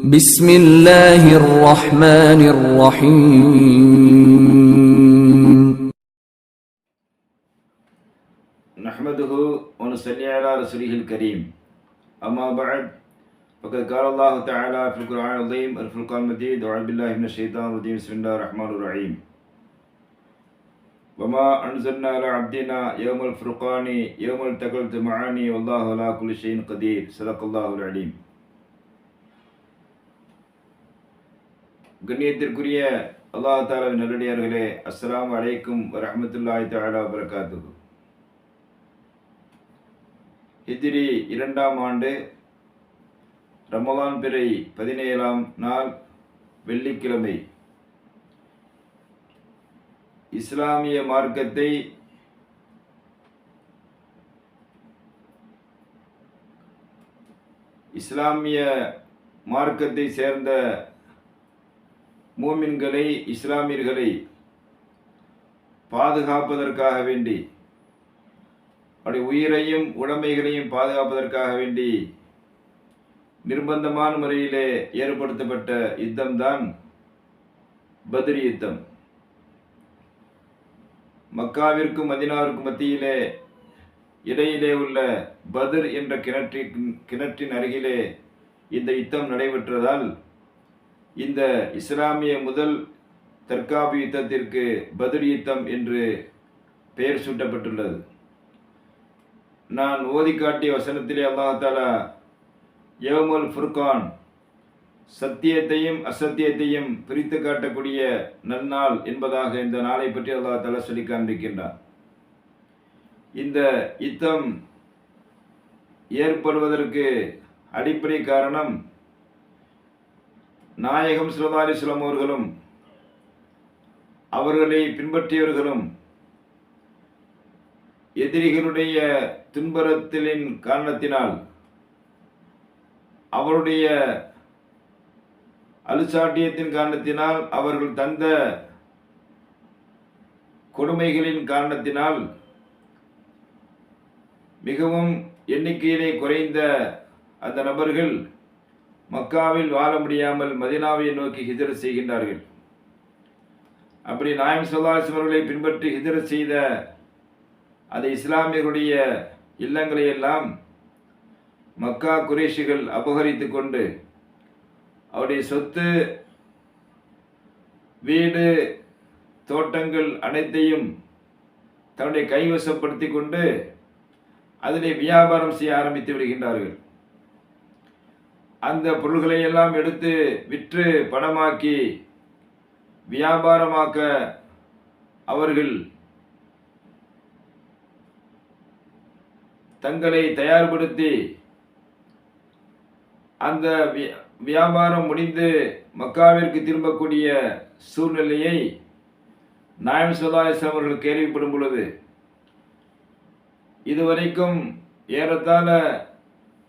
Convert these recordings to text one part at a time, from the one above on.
بسم الله الرحمن الرحيم نحمده ونصلي على رسوله الكريم. أما بعد فقد قال الله تعالى في القرآن العظيم الفرقان المجيد أعوذ بالله من الشيطان الرجيم بسم الله الرحمن الرحيم. وما أنزلنا على عبدنا يوم الفرقان يوم التقى الجمعان والله على كل شيء قدير. صدق الله العليم. கண்ணியத்திற்குரிய அல்லாஹ் தாலாவின் நல்லடியார்களே அஸ்லாம் அலைக்கும் வரஹ்மத்துல்லாஹி தாலா வரகாத்து ஹிஜ்ரி இரண்டாம் ஆண்டு ரமலான் பிறை பதினேழாம் நாள் வெள்ளிக்கிழமை. இஸ்லாமிய மார்க்கத்தை இஸ்லாமிய மார்க்கத்தை சேர்ந்த மூமின்களை இஸ்லாமியர்களை பாதுகாப்பதற்காக வேண்டி அவருடைய உயிரையும் உடைமைகளையும் பாதுகாப்பதற்காக வேண்டி நிர்பந்தமான முறையிலே ஏற்படுத்தப்பட்ட யுத்தம்தான் பத்ரி யுத்தம். மக்காவிற்கும் மதினாவிற்கும் மத்தியிலே இடையிலே உள்ள பதிர் என்ற கிணற்றின் கிணற்றின் அருகிலே இந்த யுத்தம் நடைபெற்றதால் இந்த இஸ்லாமிய முதல் தற்காப்பு யுத்தத்திற்கு பதில் யுத்தம் என்று பெயர் சூட்டப்பட்டுள்ளது. நான் ஓதி காட்டிய வசனத்திலே அல்லாஹாலா யவமுல் ஃபுர்கான் சத்தியத்தையும் அசத்தியத்தையும் பிரித்து காட்டக்கூடிய நன்னாள் என்பதாக இந்த நாளை பற்றி அல்லாஹ் தலா சொல்லி காண்பிக்கின்றான். இந்த யுத்தம் ஏற்படுவதற்கு அடிப்படை காரணம் நாயகம் சிலதாரி அலிஸ்லாம் அவர்களும் அவர்களை பின்பற்றியவர்களும் எதிரிகளுடைய துன்பரத்திலின் காரணத்தினால் அவருடைய அலுசாட்டியத்தின் காரணத்தினால் அவர்கள் தந்த கொடுமைகளின் காரணத்தினால் மிகவும் எண்ணிக்கையிலே குறைந்த அந்த நபர்கள் மக்காவில் வாழ முடியாமல் மதினாவை நோக்கி ஹிஜரத் செய்கின்றார்கள். அப்படி நாயம் சொல்லாசிவர்களை பின்பற்றி ஹிஜரத் செய்த அந்த இஸ்லாமியர்களுடைய இல்லங்களை எல்லாம் மக்கா குரேஷிகள் அபகரித்து கொண்டு அவருடைய சொத்து வீடு தோட்டங்கள் அனைத்தையும் தன்னுடைய கைவசப்படுத்தி கொண்டு அதனை வியாபாரம் செய்ய ஆரம்பித்து விடுகின்றார்கள். அந்த பொருள்களை எல்லாம் எடுத்து விற்று பணமாக்கி வியாபாரமாக்க அவர்கள் தங்களை தயார்படுத்தி அந்த வியாபாரம் முடிந்து மக்காவிற்கு திரும்பக்கூடிய சூழ்நிலையை நாயம் சுல்லாஸ்லாம் அவர்கள் கேள்விப்படும் பொழுது இதுவரைக்கும் ஏறத்தாழ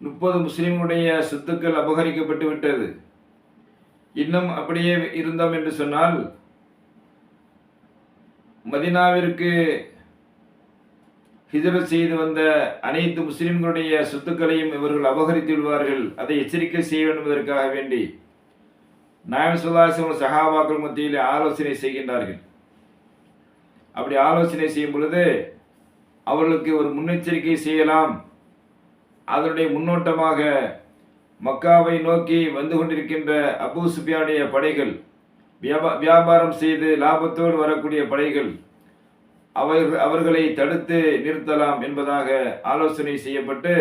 முப்பது முஸ்லீமுடைய சொத்துக்கள் அபகரிக்கப்பட்டு விட்டது. இன்னும் அப்படியே இருந்தோம் என்று சொன்னால் மதினாவிற்கு ஹிஜரத் செய்து வந்த அனைத்து முஸ்லிம்களுடைய சொத்துக்களையும் இவர்கள் அபகரித்து விடுவார்கள். அதை எச்சரிக்கை செய்ய வேண்டும் என்பதற்காக வேண்டி நாயம் சுல்லாசம் சஹாபாக்கள் மத்தியில் ஆலோசனை செய்கின்றார்கள். அப்படி ஆலோசனை செய்யும் பொழுது அவர்களுக்கு ஒரு முன்னெச்சரிக்கை செய்யலாம். அதனுடைய முன்னோட்டமாக மக்காவை நோக்கி வந்து கொண்டிருக்கின்ற அபு சுபியானுடைய படைகள் வியாபாரம் செய்து லாபத்தோடு வரக்கூடிய படைகள் அவர்கள் அவர்களை தடுத்து நிறுத்தலாம் என்பதாக ஆலோசனை செய்யப்பட்டு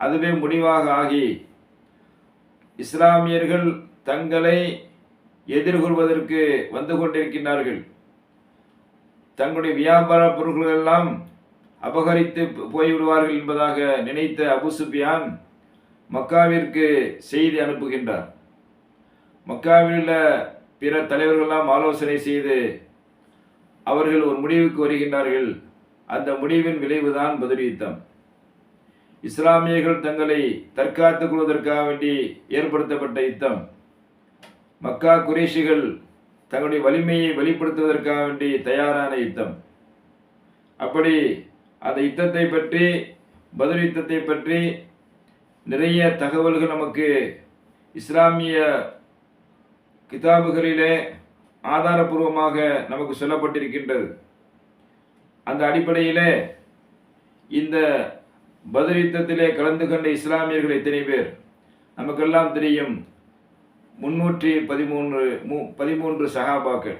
அதுவே முடிவாக ஆகி இஸ்லாமியர்கள் தங்களை எதிர்கொள்வதற்கு வந்து கொண்டிருக்கின்றார்கள். தங்களுடைய வியாபார பொருட்கள் எல்லாம் அபகரித்து போய்விடுவார்கள் என்பதாக நினைத்த அபுசுபியான் மக்காவிற்கு செய்தி அனுப்புகின்றார். மக்காவில் உள்ள பிற தலைவர்களெல்லாம் ஆலோசனை செய்து அவர்கள் ஒரு முடிவுக்கு வருகின்றார்கள். அந்த முடிவின் விளைவுதான் பதில் யுத்தம் இஸ்லாமியர்கள் தங்களை தற்காத்துக் கொள்வதற்காக வேண்டி ஏற்படுத்தப்பட்ட யுத்தம். மக்கா குரேஷிகள் தங்களுடைய வலிமையை வெளிப்படுத்துவதற்காக வேண்டி தயாரான யுத்தம். அப்படி அந்த யுத்தத்தை பற்றி பதில் யுத்தத்தை பற்றி நிறைய தகவல்கள் நமக்கு இஸ்லாமிய கிதாபுகளிலே ஆதாரபூர்வமாக நமக்கு சொல்லப்பட்டிருக்கின்றது. அந்த அடிப்படையிலே இந்த பதில் யுத்தத்திலே கலந்து கொண்ட இஸ்லாமியர்கள் எத்தனை பேர்? நமக்கெல்லாம் தெரியும் முன்னூற்றி பதிமூன்று மு பதிமூன்று சகாபாக்கள்.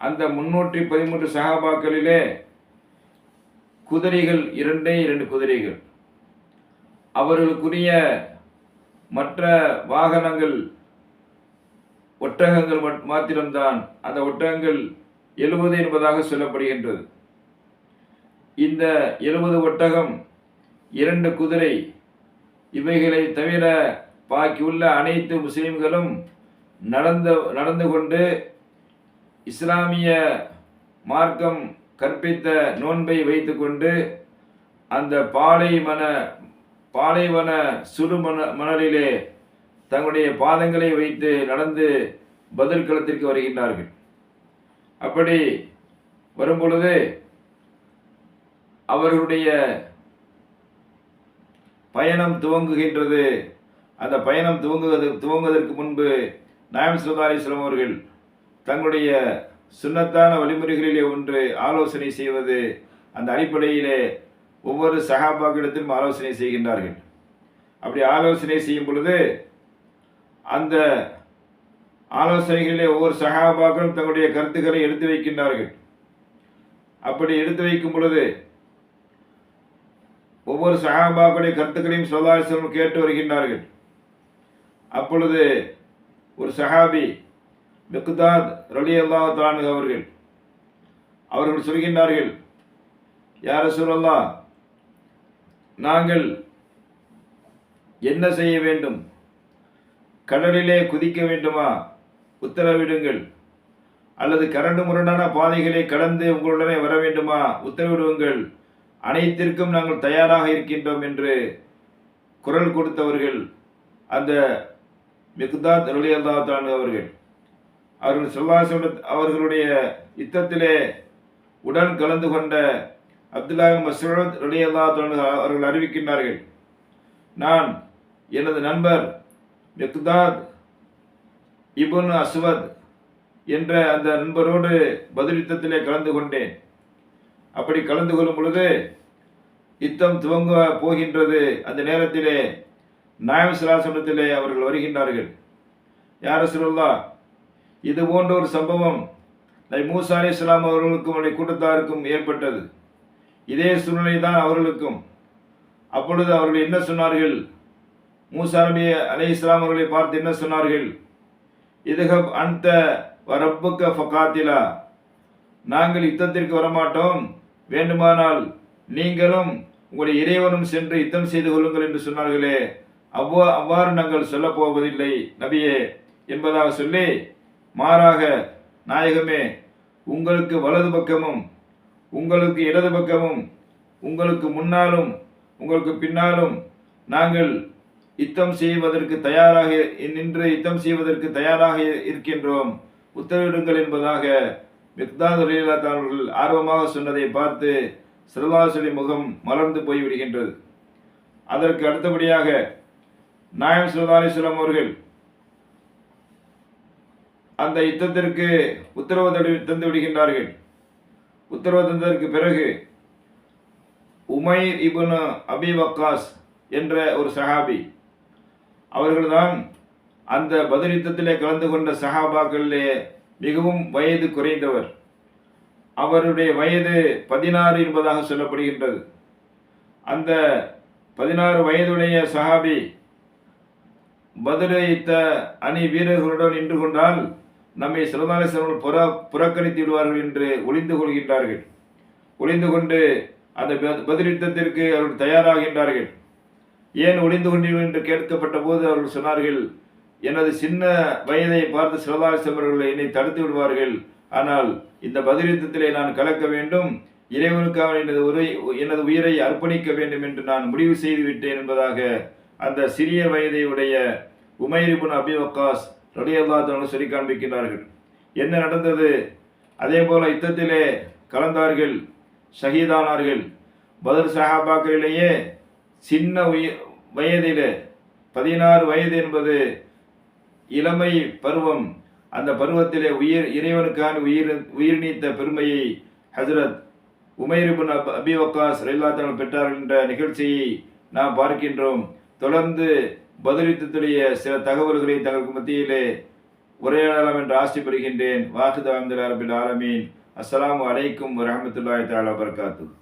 அந்த முன்னூற்றி பதிமூன்று சகாபாக்களிலே குதிரைகள் இரண்டே இரண்டு குதிரைகள். அவர்களுக்குரிய மற்ற வாகனங்கள் ஒட்டகங்கள் மாத்திரம்தான். அந்த ஒட்டகங்கள் எழுபது என்பதாக சொல்லப்படுகின்றது. இந்த எழுபது ஒட்டகம் இரண்டு குதிரை இவைகளை தவிர பாக்கியுள்ள அனைத்து முஸ்லிம்களும் நடந்து நடந்து கொண்டு இஸ்லாமிய மார்க்கம் கற்பித்த நோன்பை வைத்துக்கொண்டு அந்த பாலைவன சுடு மண மணலிலே தங்களுடைய பாதங்களை வைத்து நடந்து பதில் களத்திற்கு வருகின்றார்கள். அப்படி வரும்பொழுது அவர்களுடைய பயணம் துவங்குகின்றது. அந்த பயணம் துவங்குவது துவங்குவதற்கு முன்பு நாயம் சுல்லா அவர்கள் தங்களுடைய சுண்ணத்தான வழிமுறைகளிலே ஒன்று ஆலோசனை செய்வது அந்த அடிப்படையிலே ஒவ்வொரு சகாபாக்களிடத்திலும் ஆலோசனை செய்கின்றார்கள். அப்படி ஆலோசனை செய்யும் பொழுது அந்த ஆலோசனைகளிலே ஒவ்வொரு சகாபாக்களும் தங்களுடைய கருத்துக்களை எடுத்து வைக்கின்றார்கள். அப்படி எடுத்து வைக்கும் பொழுது ஒவ்வொரு சகாபாக்களுடைய கருத்துக்களையும் சொல்லாசனம் கேட்டு வருகின்றார்கள். அப்பொழுது ஒரு சஹாபி மிக்குதாத் ரலி அல்லா தானு அவர்கள் அவர்கள் சொல்கின்றார்கள் யார சொல்லல்லா நாங்கள் என்ன செய்ய வேண்டும்? கடலிலே குதிக்க வேண்டுமா? உத்தரவிடுங்கள். அல்லது கரண்டு முரண்டான பாதைகளை கடந்து உங்களுடனே வர வேண்டுமா? உத்தரவிடுங்கள். அனைத்திற்கும் நாங்கள் தயாராக இருக்கின்றோம் என்று குரல் கொடுத்தவர்கள் அந்த மிக்தாத் ரலி அல்லாஹான் அவர்கள். அவர்கள் சொல்லாசோட அவர்களுடைய யுத்தத்திலே உடன் கலந்து கொண்ட அப்துல்லாஹ் மசூரத் ரலியல்லா அவர்கள் அறிவிக்கின்றார்கள். நான் எனது நண்பர் மெக்தாத் இபுன் அஸ்வத் என்ற அந்த நண்பரோடு பதில் யுத்தத்திலே கலந்து கொண்டேன். அப்படி கலந்து கொள்ளும் பொழுது யுத்தம் துவங்க போகின்றது. அந்த நேரத்திலே நாயம் சிலாசனத்திலே அவர்கள் வருகின்றார்கள். யார் சொல்லா இது போன்ற ஒரு சம்பவம் நபி மூசா அலி இஸ்லாம் அவர்களுக்கும் அவருடைய கூட்டத்தாருக்கும் ஏற்பட்டது. இதே சூழ்நிலை தான் அவர்களுக்கும். அப்பொழுது அவர்கள் என்ன சொன்னார்கள்? மூசா நபி அலி இஸ்லாம் அவர்களை பார்த்து என்ன சொன்னார்கள்? இதுகப் அந்த வரப்புக்க ஃபகாத்திலா. நாங்கள் யுத்தத்திற்கு வரமாட்டோம். வேண்டுமானால் நீங்களும் உங்களுடைய இறைவனும் சென்று யுத்தம் செய்து கொள்ளுங்கள் என்று சொன்னார்களே. அவ்வா அவ்வாறு நாங்கள் சொல்லப் போவதில்லை நபியே என்பதாக சொல்லி மாறாக நாயகமே உங்களுக்கு வலது பக்கமும் உங்களுக்கு இடது பக்கமும் உங்களுக்கு முன்னாலும் உங்களுக்கு பின்னாலும் நாங்கள் யுத்தம் செய்வதற்கு தயாராக நின்று யுத்தம் செய்வதற்கு தயாராக இருக்கின்றோம். உத்தரவிடுங்கள் என்பதாக மிக்தாத் அலிலா அவர்கள் ஆர்வமாக சொன்னதை பார்த்து சிறுவாசலி முகம் மலர்ந்து போய்விடுகின்றது. அதற்கு அடுத்தபடியாக நாயம் சுல்லா அவர்கள் அந்த யுத்தத்திற்கு உத்தரவு தந்து விடுகின்றார்கள். உத்தரவு தந்ததற்கு பிறகு உமைர் இபுனு அபி வக்காஸ் என்ற ஒரு சஹாபி அவர்கள்தான் அந்த பதில் யுத்தத்திலே கலந்து கொண்ட சஹாபாக்களிலே மிகவும் வயது குறைந்தவர். அவருடைய வயது பதினாறு என்பதாக சொல்லப்படுகின்றது. அந்த பதினாறு வயதுடைய சஹாபி பதிலளித்த யுத்த அணி வீரர்களுடன் நின்று கொண்டால் நம்மை சிறந்தாலேசவர்கள் புற புறக்கணித்து விடுவார்கள் என்று ஒளிந்து கொள்கின்றார்கள். ஒளிந்து கொண்டு அந்த ப- அவர்கள் தயாராகின்றார்கள். ஏன் ஒளிந்து கொண்டீர்கள் என்று கேட்கப்பட்ட போது அவர்கள் சொன்னார்கள் எனது சின்ன வயதை பார்த்து சிவதாசம் அவர்கள் என்னை தடுத்து விடுவார்கள். ஆனால் இந்த பதிலித்தத்திலே நான் கலக்க வேண்டும். இறைவனுக்காக எனது உரை எனது உயிரை அர்ப்பணிக்க வேண்டும் என்று நான் முடிவு செய்து விட்டேன் என்பதாக அந்த சிறிய வயதை உடைய உமைரிபுன் அபிவக்காஸ் வக்காஸ் ரலியல்லாஹு சொல்லி காண்பிக்கின்றார்கள். என்ன நடந்தது? அதே போல யுத்தத்திலே கலந்தார்கள் ஷஹீதானார்கள். பதில் சஹாபாக்களிலேயே சின்ன உய வயதிலே பதினாறு வயது என்பது இளமை பருவம். அந்த பருவத்திலே உயிர் இறைவனுக்கான உயிர் உயிர் நீத்த பெருமையை ஹசரத் உமைரிபுன் அப் அபி வக்காஸ் ரயில்லாத்தவர்கள் பெற்றார்கள் என்ற நிகழ்ச்சியை நாம் பார்க்கின்றோம். தொடர்ந்து பதிலித்தத்துடைய சில தகவல்களை தங்களுக்கு மத்தியிலே உரையாடலாம் என்று ஆசை பெறுகின்றேன் அஹமதுல்லா அரபில் ஆலமீன். அஸ்லாம் அலைக்கும் வரஹ்மத்துல்லாஹி தாலா வபரகாத்துஹு.